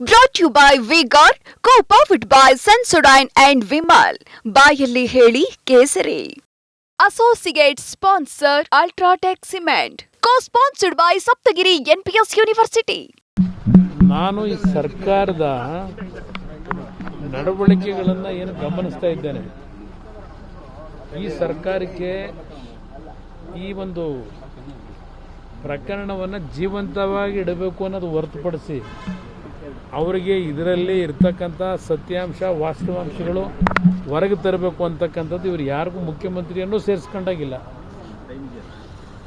Brought you by Vigor co powered by Sensodyne and Vimal ಬಾಯಲ್ಲಿ ಹೇಳಿ Kesari. Associate sponsor UltraTech cement co sponsored by Saptagiri NPS university ನಾನು ಈ ಸರ್ಕಾರದ ನಡವಳಿಕೆಗಳನ್ನು ಏನು ಗಮನಿಸ್ತಾ ಇದ್ದೇನೆ. ಈ ಸರ್ಕಾರಕ್ಕೆ ಈ ಒಂದು ಪ್ರಕರಣವನ್ನು ಜೀವಂತವಾಗಿ ಇಡಬೇಕು ಅನ್ನೋದು ಹೊರತುಪಡಿಸಿ ಅವರಿಗೆ ಇದರಲ್ಲಿ ಇರ್ತಕ್ಕಂಥ ಸತ್ಯಾಂಶ, ವಾಸ್ತವಾಂಶಗಳು ಹೊರಗೆ ತರಬೇಕು ಅಂತಕ್ಕಂಥದ್ದು ಇವರು ಯಾರಿಗೂ ಮುಖ್ಯಮಂತ್ರಿಯನ್ನು ಸೇರಿಸ್ಕೊಂಡಾಗಿಲ್ಲ.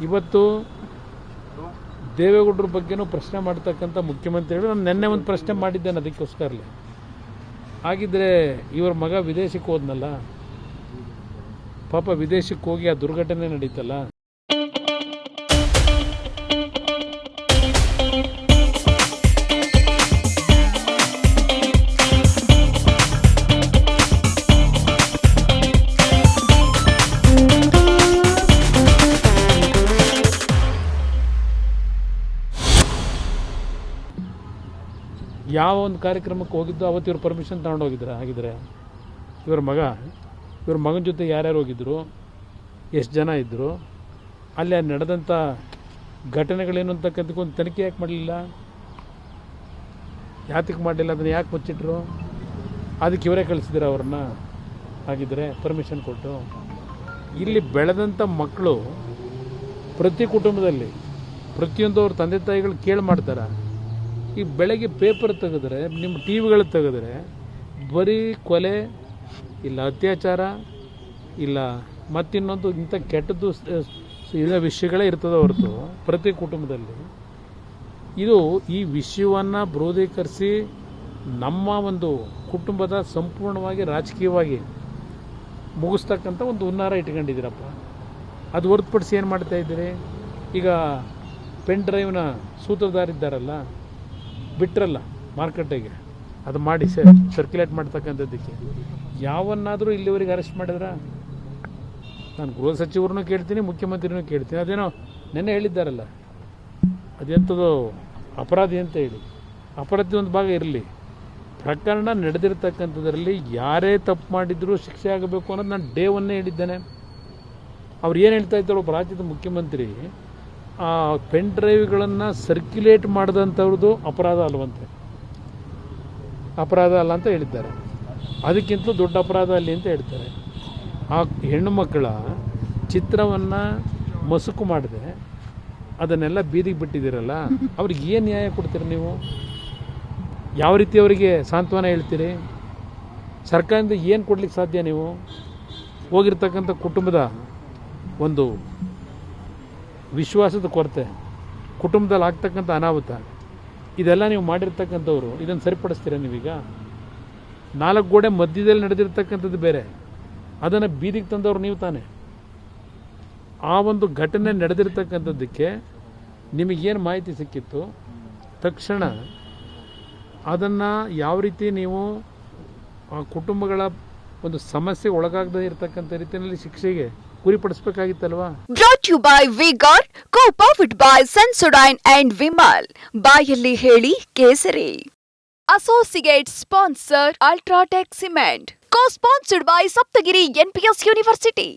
ಇವತ್ತು ದೇವೇಗೌಡರ ಬಗ್ಗೆನೂ ಪ್ರಶ್ನೆ ಮಾಡ್ತಕ್ಕಂಥ ಮುಖ್ಯಮಂತ್ರಿಗಳು ನಾನು ನಿನ್ನೆ ಒಂದು ಪ್ರಶ್ನೆ ಮಾಡಿದ್ದೇನೆ ಅದಕ್ಕೋಸ್ಕರಲೇ. ಹಾಗಿದ್ರೆ ಇವರ ಮಗ ವಿದೇಶಕ್ಕೆ ಹೋದ್ನಲ್ಲ? ಪಾಪ ವಿದೇಶಕ್ಕೆ ಹೋಗಿ ಆ ದುರ್ಘಟನೆ ನಡೀತಲ್ಲ? ಯಾವ ಒಂದು ಕಾರ್ಯಕ್ರಮಕ್ಕೆ ಹೋಗಿದ್ದು ಅವತ್ತು ಇವ್ರು ಪರ್ಮಿಷನ್ ತಗೊಂಡು ಹೋಗಿದ್ರೆ ಹಾಗಿದ್ರೆ ಇವ್ರ ಮಗ, ಇವ್ರ ಮಗನ ಜೊತೆ ಯಾರ್ಯಾರು ಹೋಗಿದ್ರು, ಎಷ್ಟು ಜನ ಇದ್ದರು ಅಲ್ಲಿ ಅಲ್ಲಿ ನಡೆದಂಥ ಘಟನೆಗಳೇನು ಅಂತಕ್ಕಂಥಕ್ಕೆ ಒಂದು ತನಿಖೆ ಯಾಕೆ ಮಾಡಲಿಲ್ಲ? ಯಾತಕ್ಕೆ ಮಾಡಲಿಲ್ಲ? ಅದನ್ನು ಯಾಕೆ ಮುಚ್ಚಿಟ್ರು? ಅದಕ್ಕೆ ಇವರೇ ಕಳಿಸಿದ್ರು ಅವ್ರನ್ನ ಹಾಗಿದ್ರೆ ಪರ್ಮಿಷನ್ ಕೊಟ್ಟು. ಇಲ್ಲಿ ಬೆಳೆದಂಥ ಮಕ್ಕಳು ಪ್ರತಿ ಕುಟುಂಬದಲ್ಲಿ ಪ್ರತಿಯೊಂದು ಅವ್ರ ತಂದೆ ತಾಯಿಗಳು ಕೇಳಿ ಮಾಡ್ತಾರೆ. ಈ ಬೆಳಗ್ಗೆ ಪೇಪರ್ ತೆಗೆದ್ರೆ ನಿಮ್ಮ ಟಿ ವಿಗಳು ತೆಗೆದ್ರೆ, ಬರೀ ಕೊಲೆ, ಇಲ್ಲ ಅತ್ಯಾಚಾರ, ಇಲ್ಲ ಮತ್ತಿನ್ನೊಂದು ಇಂಥ ಕೆಟ್ಟದ್ದು ಇದ ವಿಷಯಗಳೇ ಇರ್ತದೆ ಹೊರತು ಪ್ರತಿ ಕುಟುಂಬದಲ್ಲಿ. ಇದು ಈ ವಿಷಯವನ್ನು ಬ್ರೋಧೀಕರಿಸಿ ನಮ್ಮ ಒಂದು ಕುಟುಂಬದ ಸಂಪೂರ್ಣವಾಗಿ ರಾಜಕೀಯವಾಗಿ ಮುಗಿಸ್ತಕ್ಕಂಥ ಒಂದು ಹುನ್ನಾರ ಇಟ್ಕೊಂಡಿದ್ದೀರಪ್ಪ. ಅದು ಹೊರತುಪಡಿಸಿ ಏನು ಮಾಡ್ತಾ ಇದ್ದೀರಿ? ಈಗ ಪೆನ್ ಡ್ರೈವ್ನ ಸೂತ್ರಧಾರಿದ್ದಾರಲ್ಲ ಬಿಟ್ರಲ್ಲ ಮಾರುಕಟ್ಟೆಗೆ. ಅದು ಮಾಡಿ ಸರ್ ಸರ್ಕ್ಯುಲೇಟ್ ಮಾಡ್ತಕ್ಕಂಥದ್ದಕ್ಕೆ. ಯಾವನ್ನಾದರೂ ಇಲ್ಲಿವರೆಗೆ ಅರೆಸ್ಟ್ ಮಾಡಿದ್ರ? ನಾನು ಗೃಹ ಸಚಿವರನ್ನು ಕೇಳ್ತೀನಿ ಮುಖ್ಯಮಂತ್ರಿನೂ ಕೇಳ್ತೀನಿ. ಅದೇನೋ ನೆನ್ನೆ ಹೇಳಿದ್ದಾರಲ್ಲ ಅದೆಂಥದ್ದು ಅಪರಾಧಿ ಅಂತ ಹೇಳಿ. ಅಪರಾಧಿ ಒಂದು ಭಾಗ ಇರಲಿ. ಪ್ರಕರಣ ನಡೆದಿರ್ತಕ್ಕಂಥದ್ರಲ್ಲಿ ಯಾರೇ ತಪ್ಪು ಮಾಡಿದರೂ ಶಿಕ್ಷೆ ಆಗಬೇಕು ಅನ್ನೋದು ನಾನು ಡೇ ಒನ್ನೇ ಹೇಳಿದ್ದೇನೆ. ಅವ್ರು ಏನು ಹೇಳ್ತಾ ಇದ್ದಾರೆ ರಾಜ್ಯದ ಮುಖ್ಯಮಂತ್ರಿ ಆ ಪೆನ್ ಡ್ರೈವ್ಗಳನ್ನು ಸರ್ಕ್ಯುಲೇಟ್ ಮಾಡಿದಂಥವ್ರದ್ದು ಅಪರಾಧ ಅಲ್ವಂತೆ. ಅಪರಾಧ ಅಲ್ಲ ಅಂತ ಹೇಳಿದ್ದಾರೆ. ಅದಕ್ಕಿಂತ ದೊಡ್ಡ ಅಪರಾಧ ಅಲ್ಲಿ ಅಂತ ಹೇಳ್ತಾರೆ. ಆ ಹೆಣ್ಣು ಮಕ್ಕಳ ಚಿತ್ರವನ್ನು ಮಸುಕು ಮಾಡಿದೆ, ಅದನ್ನೆಲ್ಲ ಬೀದಿಗೆ ಬಿಟ್ಟಿದ್ದೀರಲ್ಲ, ಅವ್ರಿಗೆ ಏನು ನ್ಯಾಯ ಕೊಡ್ತೀರಿ ನೀವು? ಯಾವ ರೀತಿ ಅವರಿಗೆ ಸಾಂತ್ವನ ಹೇಳ್ತೀರಿ? ಸರ್ಕಾರದಿಂದ ಏನು ಕೊಡ್ಲಿಕ್ಕೆ ಸಾಧ್ಯ ನೀವು? ಹೋಗಿರ್ತಕ್ಕಂಥ ಕುಟುಂಬದ ಒಂದು ವಿಶ್ವಾಸದ ಕೊರತೆ, ಕುಟುಂಬದಲ್ಲಿ ಆಗ್ತಕ್ಕಂಥ ಅನಾಹುತ, ಇದೆಲ್ಲ ನೀವು ಮಾಡಿರ್ತಕ್ಕಂಥವ್ರು, ಇದನ್ನು ಸರಿಪಡಿಸ್ತೀರಾ ನೀವೀಗ? ನಾಲ್ಕು ಗೋಡೆ ಮಧ್ಯದಲ್ಲಿ ನಡೆದಿರ್ತಕ್ಕಂಥದ್ದು ಬೇರೆ. ಅದನ್ನು ಬೀದಿಗೆ ತಂದವರು ನೀವು ತಾನೇ. ಆ ಒಂದು ಘಟನೆ ನಡೆದಿರ್ತಕ್ಕಂಥದ್ದಕ್ಕೆ ನಿಮಗೇನು ಮಾಹಿತಿ ಸಿಕ್ಕಿತ್ತು? ತಕ್ಷಣ ಅದನ್ನು ಯಾವ ರೀತಿ ನೀವು, ಆ ಕುಟುಂಬಗಳ ಒಂದು ಸಮಸ್ಯೆ ಒಳಗಾಗದೇ ಇರತಕ್ಕಂಥ ರೀತಿಯಲ್ಲಿ ಶಿಕ್ಷೆಗೆ ಗುರಿಪಡಿಸ್ಬೇಕಾಗಿತ್ತಲ್ವಾ? Brought you by Vigor co by Sensodyne and Vimal ಬಾಯಲ್ಲಿ ಹೇಳಿ Kesari. Associate sponsor UltraTech cement co sponsored by Saptagiri NPS university